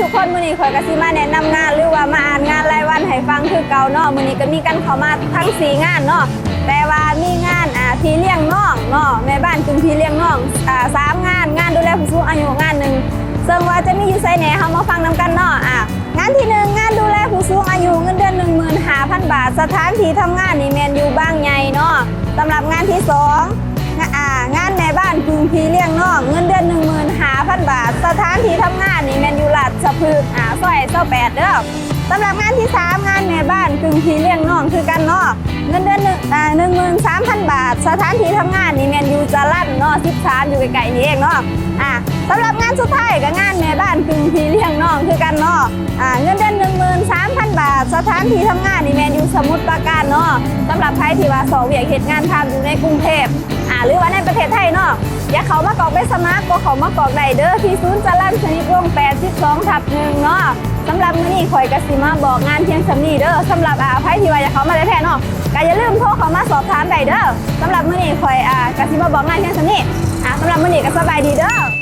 ทุกคนมื้อนี้ข่อยก็สิมาแนะนำงานหรือว่ามาอ่านงานรายวันให้ฟังคือเก่าเนาะมื้อนี้ก็มีกันเข้ามาทั้งสี่งานเนาะแต่ว่ามีงานอ่าพี่เลี้ยงน้องเนาะแม่บ้านกึ่งพี่เลี้ยงน้องอ่าสามงาน งานดูแลผู้สูงอายุงานหนึ่งซึ่งว่าจะมีอยู่ไสแหน่เฮามาฟังนํกันเนาะอะงานที่หนึ่งงานดูแลผู้สูงอายุเงินเดือน15,000 บาท สถานที่ทำงานนี่แม่นอยู่บางใหญ่เนาะสำหรับงานที่สองงานแม่บ้านกึ่งพีเลี้ยงน้องเงินเดือน1 5 0 0 0 บาท สถานที่ทำงาน สะพึกอ่าซอยเจ้าแปดเด้อสำหรับงานที่ 3 งานแม่บ้านกึ่งพีเลี้ยงน้องคือกันเนาะเงินเดือนหนึ่งอ่าหนึ่งหมื่นสามพันบาท สถานที่ทำงานนี่แมนยูจะลั่นเนาะสิบสามอยู่ไกลๆนี่เองเนาะอ่าสำหรับงานสุดท้ายกับงานแม่บ้านกึ่งพีเลี้ยงน้องคือกันเนาะอ่าเงินเดือนหนึ่งหมื่นสามพันบาท สถานที่ทำงานนี่แมนยูสมุทรปราการเนาะสำหรับใครที่ว่าสอเวียกเหตุงานทำอยู่ในกรุงเทพอ่าหรือว่าในประเทศไทยเนาะ อย่าเขามากอกใบสมัครก็เขามากอกได้เด้อที่ศูนย์จรัญสนิทวงศ์82ทับหนึ่งเนาะสำหรับมื้อนี้ข่อยกสิมาบอกงานเพียงสำนีเด้อสำหรับอ่าไผที่ว่าอยาเขามาได้แท้เนาะก็อย่าลืมโทรเข้ามาสอบถามได้เด้อสำหรับมื้อนี้ข่อยอ่ากสิมาบอกงานเพียงสำนีอ่าสำหรับมื้อนี้ก็สบายดีเด้อ